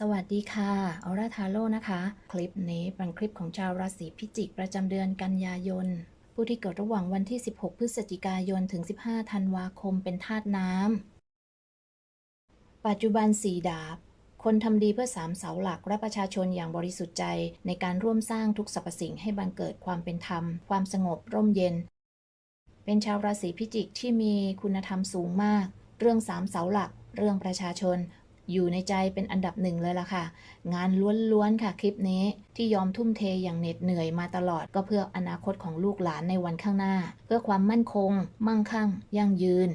สวัสดีค่ะออร่าทาโร่นะคะ คลิปนี้เป็นคลิปของชาวราศีพิจิก ประจำเดือนกันยายน ผู้ที่เกิดระหว่างวันที่ 16 พฤศจิกายน ถึง 15 ธันวาคมเป็นธาตุน้ำ ปัจจุบันสีดาบ คนทำดีเพื่อสามเสาหลัก และประชาชนอย่างบริสุทธิ์ใจ ในการร่วมสร้างทุกสรรพสิ่งให้บังเกิดความเป็นธรรม ความสงบร่มเย็น เป็นชาวราศีพิจิกที่มีคุณธรรมสูงมาก เรื่องสามเสาหลัก เรื่องประชาชน อยู่ในใจเป็นอันดับหนึ่งเลยล่ะค่ะ งานล้วนๆค่ะคลิปนี้ที่ยอมทุ่มเทอย่างเหน็ดเหนื่อยมาตลอด ก็เพื่ออนาคตของลูกหลานในวันข้างหน้า เพื่อความมั่นคง มั่งคั่ง ยั่งยืน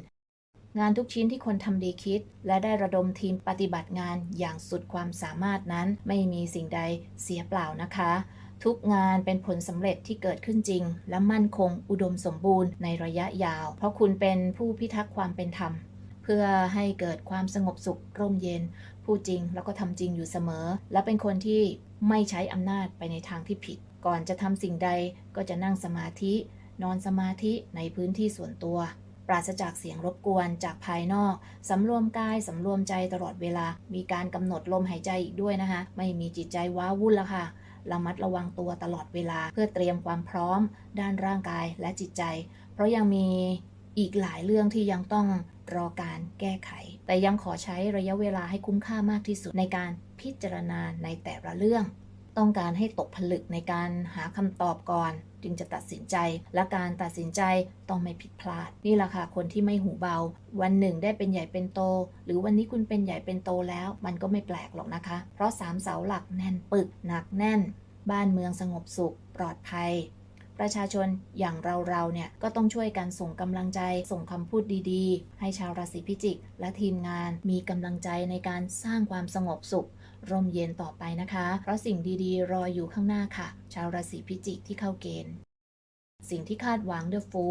งานทุกชิ้นที่คนทำดีคิด และได้ระดมทีมปฏิบัติงานอย่างสุดความสามารถนั้น ไม่มีสิ่งใดเสียเปล่านะคะ ทุกงานเป็นผลสำเร็จที่เกิดขึ้นจริง และมั่นคง อุดมสมบูรณ์ในระยะยาว เพราะคุณเป็นผู้พิทักษ์ความเป็นธรรม เพื่อให้เกิดความสงบสุขร่มเย็น พูดจริงแล้วก็ทำจริงอยู่เสมอ และเป็นคนที่ไม่ใช้อำนาจไปในทางที่ผิด ก่อนจะทำสิ่งใดก็จะนั่งสมาธิ นอนสมาธิในพื้นที่ส่วนตัว ปราศจากเสียงรบกวนจากภายนอกสำรวมกายสำรวมใจตลอดเวลา มีการกำหนดลมหายใจอีกด้วยนะคะ ไม่มีจิตใจว้าวุ่นละค่ะระมัดระวังตัวตลอดเวลาเพื่อเตรียมความพร้อม ด้านร่างกายและจิตใจ เพราะยังมี อีกหลายเรื่องที่ยังต้องรอการแก้ไข แต่ยังขอใช้ระยะเวลาให้คุ้มค่ามากที่สุดในการพิจารณาในแต่ละเรื่อง ต้องการให้ตกผลึกในการหาคำตอบก่อน จึงจะตัดสินใจ และการตัดสินใจต้องไม่ผิดพลาด นี่แหละค่ะคนที่ไม่หูเบา วันหนึ่งได้เป็นใหญ่เป็นโต หรือวันนี้คุณเป็นใหญ่เป็นโตแล้ว มันก็ไม่แปลกหรอกนะคะ เพราะสามเสาหลักแน่นปึกหนักแน่น บ้านเมืองสงบสุข ปลอดภัย ประชาชนอย่างเราๆเนี่ยก็ต้องช่วยกันส่งกำลังใจ ส่งคำพูดดีๆ ให้ชาวราศีพิจิก และทีมงานมีกำลังใจในการสร้างความสงบสุข ร่มเย็นต่อไปนะคะ เพราะสิ่งดีๆ รออยู่ข้างหน้าค่ะ ชาวราศีพิจิกที่เข้าเกณฑ์ สิ่งที่คาดหวังเดอะฟู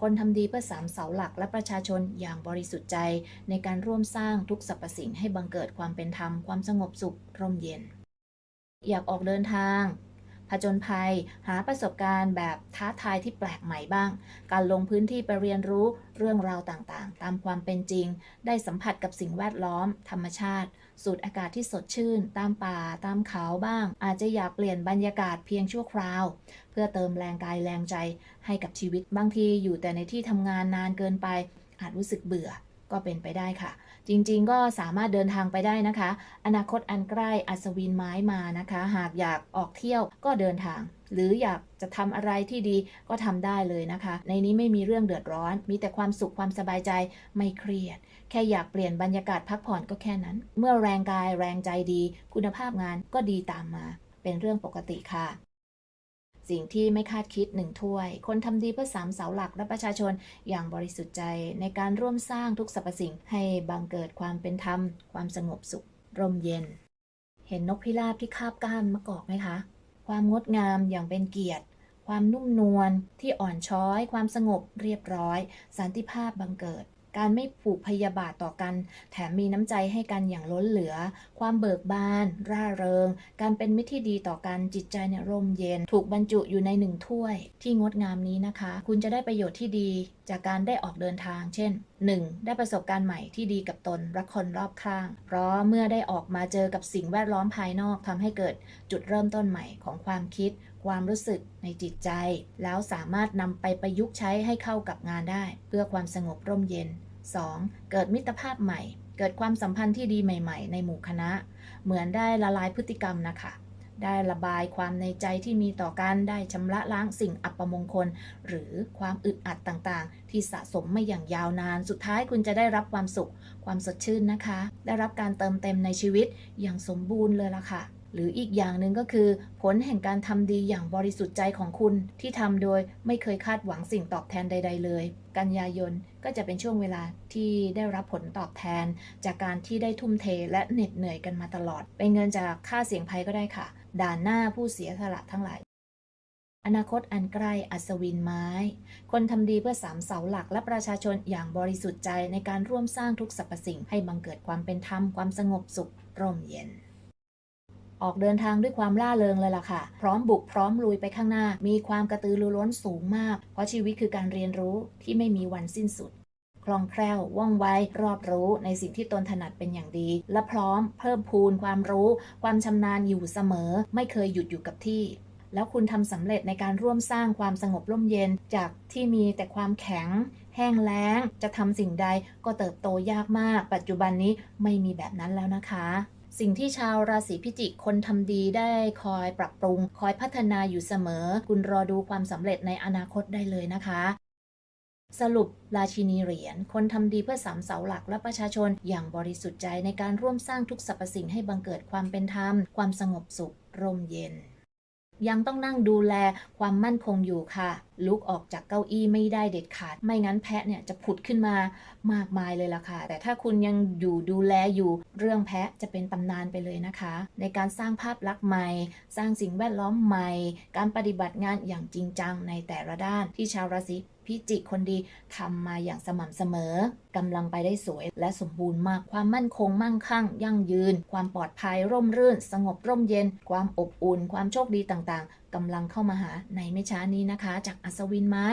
คนทำดีเพื่อสามเสาหลักและประชาชนอย่างบริสุทธิ์ใจ ในการร่วมสร้างทุกสรรพสิ่งให้บังเกิดความเป็นธรรม ความสงบสุข ร่มเย็น อยากออกเดินทาง ผจญภัย หาประสบการณ์แบบท้าทายที่แปลกใหม่บ้าง การลงพื้นที่ไปเรียนรู้เรื่องราวต่างๆ ตามความเป็นจริง ได้สัมผัสกับสิ่งแวดล้อม ธรรมชาติ สูดอากาศที่สดชื่น ตามป่า ตามเขาบ้าง อาจจะอยากเปลี่ยนบรรยากาศเพียงชั่วคราว เพื่อเติมแรงกายแรงใจให้กับชีวิต บางทีอยู่แต่ในที่ทำงานนานเกินไป อาจรู้สึกเบื่อ ก็เป็นไปได้ค่ะ จริงๆ ก็สามารถเดินทางไปได้นะคะ อนาคตอันใกล้อัศวินไม้มานะคะ หากอยากออกเที่ยวก็เดินทาง หรืออยากจะทำอะไรที่ดีก็ทำได้เลยนะคะ ในนี้ไม่มีเรื่องเดือดร้อน มีแต่ความสุขความสบายใจไม่เครียด แค่อยากเปลี่ยนบรรยากาศพักผ่อนก็แค่นั้น เมื่อแรงกายแรงใจดี คุณภาพงานก็ดีตามมา เป็นเรื่องปกติค่ะ สิ่งที่ไม่คาดคิดหนึ่งถ้วย คนทำดีเพื่อสามเสาหลักและประชาชนอย่างบริสุทธิ์ใจในการร่วมสร้างทุกสรรพสิ่งให้บังเกิดความเป็นธรรม ความสงบสุข ร่มเย็น เห็นนกพิราบที่คาบก้านมะกอกไหมคะ ความงดงามอย่างเป็นเกียรติ ความนุ่มนวลที่อ่อนช้อย ความสงบเรียบร้อย สันติภาพบังเกิด การไม่ผูกพยาบาทต่อกัน แถมมีน้ำใจให้กันอย่างล้นเหลือ ความเบิกบาน ร่าเริง การเป็นมิตรที่ดีต่อกันจิตใจเนี่ยร่มเย็น ถูกบรรจุอยู่ในหนึ่งถ้วย ที่งดงามนี้นะคะ คุณจะได้ประโยชน์ที่ดีจากการได้ออกเดินทาง เช่น 1. ได้ประสบการณ์ใหม่ที่ดีกับตนและคนรอบข้าง เพราะเมื่อได้ออกมาเจอกับสิ่งแวดล้อมภายนอกทำให้เกิดจุดเริ่มต้นใหม่ของความคิด ความรู้สึกในจิตใจ แล้วสามารถนำไปประยุกต์ใช้ให้เข้ากับงานได้ เพื่อความสงบร่มเย็น 2. เกิดมิตรภาพใหม่ เกิดความสัมพันธ์ที่ดีใหม่ ๆ ในหมู่คณะ เหมือนได้ละลายพฤติกรรมนะคะ ได้ระบายความในใจที่มีต่อกันได้ชำระล้างสิ่งอัปมงคล หรือความอึดอัดต่างๆ ที่สะสมมาอย่างยาวนาน สุดท้ายคุณจะได้รับความสุข ความสดชื่นนะคะ ได้รับการเติมเต็มในชีวิตอย่างสมบูรณ์เลยล่ะค่ะ หรืออีกอย่างหนึ่งก็คือ ผลแห่งการทำดีอย่างบริสุทธิ์ใจของคุณที่ทำโดยไม่เคยคาดหวังสิ่งตอบแทนใด ๆ เลย กันยายนก็จะเป็นช่วงเวลาที่ได้รับผลตอบแทน จากการที่ได้ทุ่มเทและเหน็ดเหนื่อยกันมาตลอด เป็นเงินจากค่าเสี่ยงภัยก็ได้ค่ะ ด่านหน้าผู้เสียสละทั้งหลาย อนาคตอันใกล้อัศวินไม้ คนทำดีเพื่อสามเสาหลักและประชาชนอย่างบริสุทธิ์ใจในการร่วมสร้างทุกสรรพสิ่งให้บังเกิดความเป็นธรรม ความสงบสุขร่มเย็นออกเดินทางด้วยความล่าเริงเลยล่ะค่ะ พร้อมบุกพร้อมลุยไปข้างหน้า มีความกระตือรือร้นสูงมาก เพราะชีวิตคือการเรียนรู้ที่ไม่มีวันสิ้นสุด คล่องแคล่วว่องไวรอบรู้ในสิ่งที่ตนถนัดเป็นอย่างดี และพร้อมเพิ่มพูนความรู้ ความชำนาญอยู่เสมอ ไม่เคยหยุดอยู่กับที่ แล้วคุณทำสำเร็จในการร่วมสร้างความสงบร่มเย็นจากที่มีแต่ความแข็ง แห้งแล้ง จะทำสิ่งใดก็เติบโตยากมาก ปัจจุบันนี้ไม่มีแบบนั้นแล้วนะคะสิ่งที่ชาวราศีพิจิกคนทำดีได้คอยปรับปรุง คอยพัฒนาอยู่เสมอ คุณรอดูความสำเร็จในอนาคตได้เลยนะคะ สรุปราชินีเหรียญคนทำดีเพื่อสามเสาหลักและประชาชน อย่างบริสุทธิ์ใจในการร่วมสร้างทุกสรรพสิ่งให้บังเกิดความเป็นธรรม ความสงบสุข ร่มเย็น ยังต้องนั่งดูแลความมั่นคงอยู่ค่ะ ลุกออกจากเก้าอี้ไม่ได้เด็ดขาด ไม่งั้นแพะเนี่ยจะผุดขึ้นมามากมายเลยล่ะค่ะ แต่ถ้าคุณยังอยู่ดูแลอยู่เรื่องแพะจะเป็นตำนานไปเลยนะคะ ในการสร้างภาพลักษณ์ใหม่ สร้างสิ่งแวดล้อมใหม่ การปฏิบัติงานอย่างจริงจังในแต่ละด้านที่ชาวราศี พิจิกคนดีทำมาอย่างสม่ำเสมอกำลังไปได้สวยและสมบูรณ์มาก ความมั่นคงมั่งคั่ง ยั่งยืน ความปลอดภัยร่มรื่น สงบร่มเย็น ความอบอุ่น ความโชคดีต่างๆ กำลังเข้ามาหาในไม่ช้านี้นะคะ จากอัศวินไม้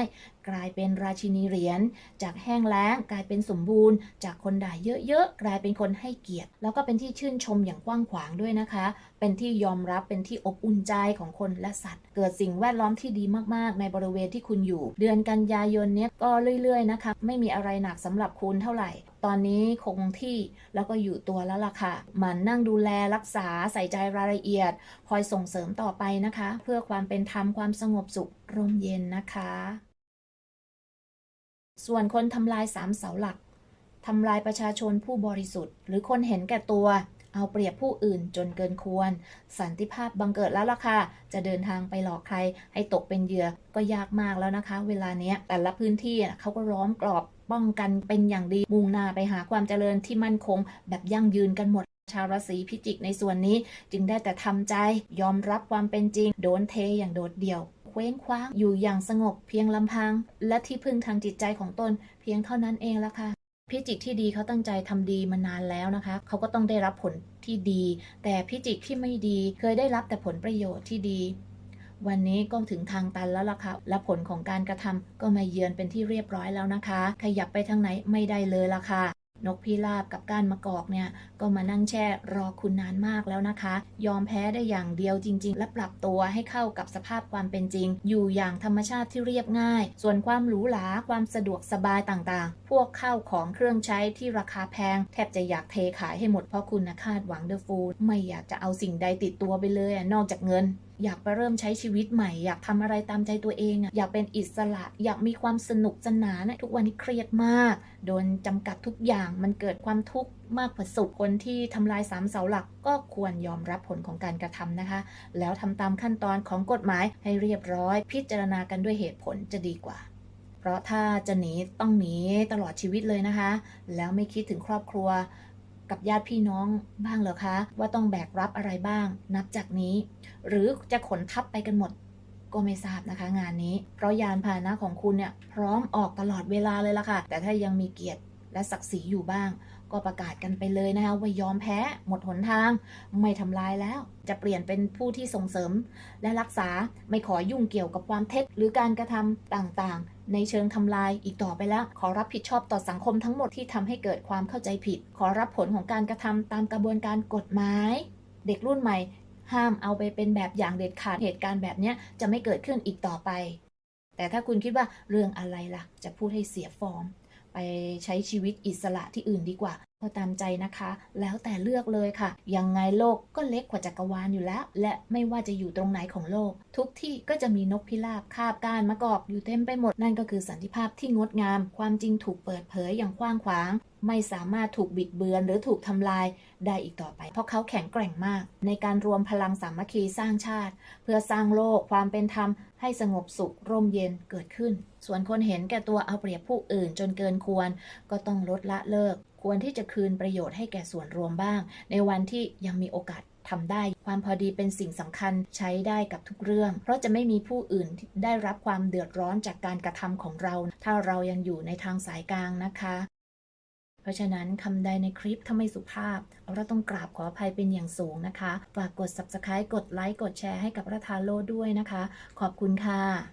กลายเป็นราชินีเหรียญ จากแห้งแล้งกลายเป็นสมบูรณ์ จากคนด่าเยอะๆกลายเป็นคนให้เกียรติ แล้วก็เป็นที่ชื่นชมอย่างกว้างขวางด้วยนะคะ เป็นที่ยอมรับเป็นที่อบอุ่นใจของคนและสัตว์ เกิดสิ่งแวดล้อมที่ดีมากๆ ในบริเวณที่คุณอยู่ เดือนกันยายนเนี้ยก็เรื่อยๆนะคะ ไม่มีอะไรหนักสำหรับคุณเท่าไหร่ตอนนี้คงที่แล้วก็อยู่ตัวแล้วล่ะค่ะ มันนั่งดูแลรักษาใส่ใจรายละเอียด คอยส่งเสริมต่อไปนะคะ เพื่อความเป็นธรรมความสงบสุขร่มเย็นนะคะ ส่วนคนทำลายสามเสาหลักทำลายประชาชนผู้บริสุทธิ์ หรือคนเห็นแก่ตัวเอาเปรียบผู้อื่นจนเกินควร สันติภาพบังเกิดแล้วล่ะค่ะ จะเดินทางไปหลอกใคร ให้ตกเป็นเหยื่อก็ยากมากแล้วนะคะ เวลาเนี้ยแต่ละพื้นที่เขาก็ล้อมกรอบ ป้องกันเป็นอย่างดีมุ่งหน้าไปหาความเจริญที่มั่นคง แบบยั่งยืนกันหมดชาวราศีพิจิกในส่วนนี้จึงได้แต่ทำใจยอมรับความเป็นจริง โดนเทอย่างโดดเดี่ยวเคว้งคว้างอยู่อย่างสงบเพียงลำพัง และที่พึ่งทางจิตใจของตนเพียงเท่านั้นเองละค่ะพิจิกที่ดีเขาตั้งใจทำดีมานานแล้วนะคะเขาก็ต้องได้รับผลที่ดี แต่พิจิกที่ไม่ดีเคยได้รับแต่ผลประโยชน์ที่ดี วันนี้ก็ถึงทางตันแล้วล่ะค่ะ และผลของการกระทำก็มาเยือนเป็นที่เรียบร้อยแล้วนะคะ ขยับไปทางไหนไม่ได้เลยล่ะค่ะ นกพิราบกับก้านมะกอกเนี่ย ก็มานั่งแช่รอคุณนานมากแล้วนะคะ ยอมแพ้ได้อย่างเดียวจริง ๆ และปรับตัวให้เข้ากับสภาพความเป็นจริง อยู่อย่างธรรมชาติที่เรียบง่าย ส่วนความหรูหราความสะดวกสบายต่างๆ พวกข้าวของเครื่องใช้ที่ราคาแพง แทบจะอยากเทขายให้หมดเพราะคุณนะคาดหวังเดอะฟูดไม่อยากจะเอาสิ่งใดติดตัวไปเลยนอกจากเงิน อยากไปเริ่มใช้ชีวิตใหม่ อยากทำอะไรตามใจตัวเองอะอยากเป็นอิสระ อยากมีความสนุกสนานทุกวันนี้เครียดมาก โดนจำกัดทุกอย่างมันเกิดความทุกข์มากกว่าสุขคนที่ทำลายสามเสาหลักก็ควรยอมรับผลของการกระทำนะคะ แล้วทำตามขั้นตอนของกฎหมายให้เรียบร้อย พิจารณากันด้วยเหตุผลจะดีกว่า เพราะถ้าจะหนีต้องหนีตลอดชีวิตเลยนะคะ แล้วไม่คิดถึงครอบครัว กับญาติพี่น้องบ้างเหรอคะ ว่าต้องแบกรับอะไรบ้าง นับจากนี้ หรือจะขนทับไปกันหมดก็ไม่ทราบนะคะงานนี้ เพราะยานพาหนะของคุณเนี่ยพร้อมออกตลอดเวลาเลยละค่ะ แต่ถ้ายังมีเกียรติและศักดิ์ศรีอยู่บ้าง ก็ประกาศกันไปเลยนะคะว่ายอมแพ้หมดหนทาง ไม่ทำลายแล้ว จะเปลี่ยนเป็นผู้ที่ส่งเสริม และรักษาไม่ขอยุ่งเกี่ยวกับความเท็จ หรือการกระทำต่างๆ ในเชิงทำลายอีกต่อไปแล้ว ขอรับผิดชอบต่อสังคมทั้งหมดที่ทำให้เกิดความเข้าใจผิด ขอรับผลของการกระทำตามกระบวนการกฎหมาย เด็กรุ่นใหม่ ห้ามเอาไปเป็นแบบอย่างเด็ดขาดเหตุการณ์แบบนี้จะไม่เกิดขึ้นอีกต่อไป แต่ถ้าคุณคิดว่าเรื่องอะไรล่ะ จะพูดให้เสียฟอร์ม ไปใช้ชีวิตอิสระที่อื่นดีกว่าก็ตามใจนะคะ แล้วแต่เลือกเลยค่ะ ยังไงโลกก็เล็กกว่าจักรวาลอยู่แล้ว และไม่ว่าจะอยู่ตรงไหนของโลก ทุกที่ก็จะมีนกพิราบคาบก้านมะกอกอยู่เต็มไปหมดนั่นก็คือสันติภาพที่งดงาม ความจริงถูกเปิดเผยอย่างกว้างขวาง ไม่สามารถถูกบิดเบือนหรือถูกทำลายได้อีกต่อไป เพราะเขาแข็งแกร่งมาก ในการรวมพลังสามัคคีสร้างชาติ เพื่อสร้างโลกความเป็นธรรม ให้สงบสุขร่มเย็นเกิดขึ้น ส่วนคนเห็นแก่ตัวเอาเปรียบผู้อื่นจนเกินควร ก็ต้องลดละเลิก ควรที่จะคืนประโยชน์ให้แก่ส่วนรวมบ้าง ในวันที่ยังมีโอกาสทำได้ ความพอดีเป็นสิ่งสำคัญใช้ได้กับทุกเรื่อง เพราะจะไม่มีผู้อื่นได้รับความเดือดร้อนจากการกระทำของเรา ถ้าเรายังอยู่ในทางสายกลางนะคะ เพราะฉะนั้นคำใดในคลิปถ้าไม่สุภาพ เราต้องกราบขออภัยเป็นอย่างสูงนะคะ ฝากกด subscribe กดไลค์กดแชร์ให้กับรัฐาโลด้วยนะคะ ขอบคุณค่ะ